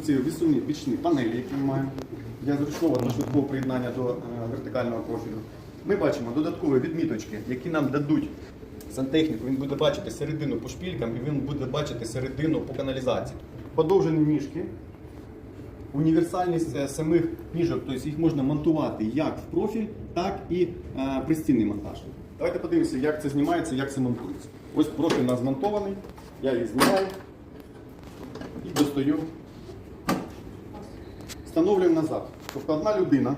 ці висувні бічні панелі, які ми маємо для зручного та швидкого приєднання до е, вертикального профілю. Ми бачимо додаткові відміточки, які нам дадуть сантехніку. Він буде бачити середину по шпількам і він буде бачити середину по каналізації. Подовжені ніжки, універсальність е, самих ніжок, тобто їх можна монтувати як в профіль, так і е, пристінний монтаж. Давайте подивимося, як це знімається, як це монтується. Ось профіль у нас змонтований, я їх знімаю і достаю. Встановлюємо назад. Тобто одна людина.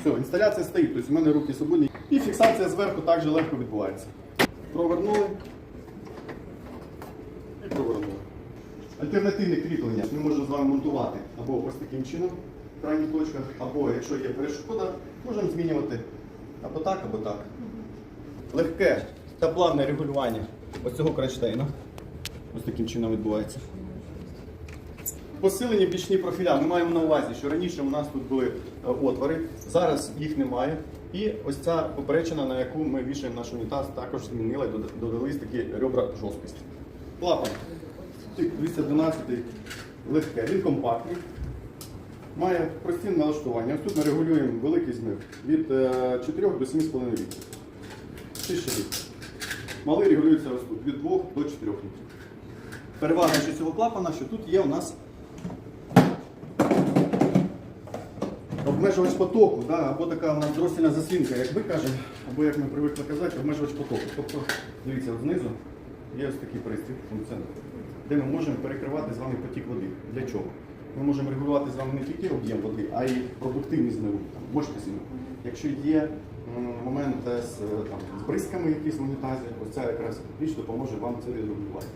Все, інсталяція стоїть, тобто в мене руки свободні. І фіксація зверху також легко відбувається. Провернули і провернули. Альтернативне кріплення ми можемо з вами монтувати або ось таким чином в крайніх точках, або якщо є перешкода, можемо змінювати або так, або так. Легке та плавне регулювання ось цього кронштейна. Ось таким чином відбувається. Посилені бічні профіля. Ми маємо на увазі, що раніше у нас тут були е, отвори, зараз їх немає. І ось ця поперечина, на яку ми вішаємо наш унітаз, також змінила, дода- додались такі ребра жорсткості. Клапан. 212 легке, він компактний. Має прості налаштування. Ось тут ми регулюємо великий змив від е, 4 до 7,5 літрів. 1000 літрів. Малий регулюється від 2 до 4 літрів. Перевага ще цього клапана, що тут є у нас обмежувач потоку, да, або така у нас дросільна заслінка, як ми кажемо, або як ми привикли казати, обмежувач потоку. Тобто, дивіться, знизу є ось такий пристрій, функціонал, де ми можемо перекривати з вами потік води. Для чого? Ми можемо регулювати з вами не тільки об'єм води, а й продуктивність там, мощність. Якщо є момент з, е, там, з бризками якісь в унітазі, ось ця якраз річ допоможе вам це відрегулювати.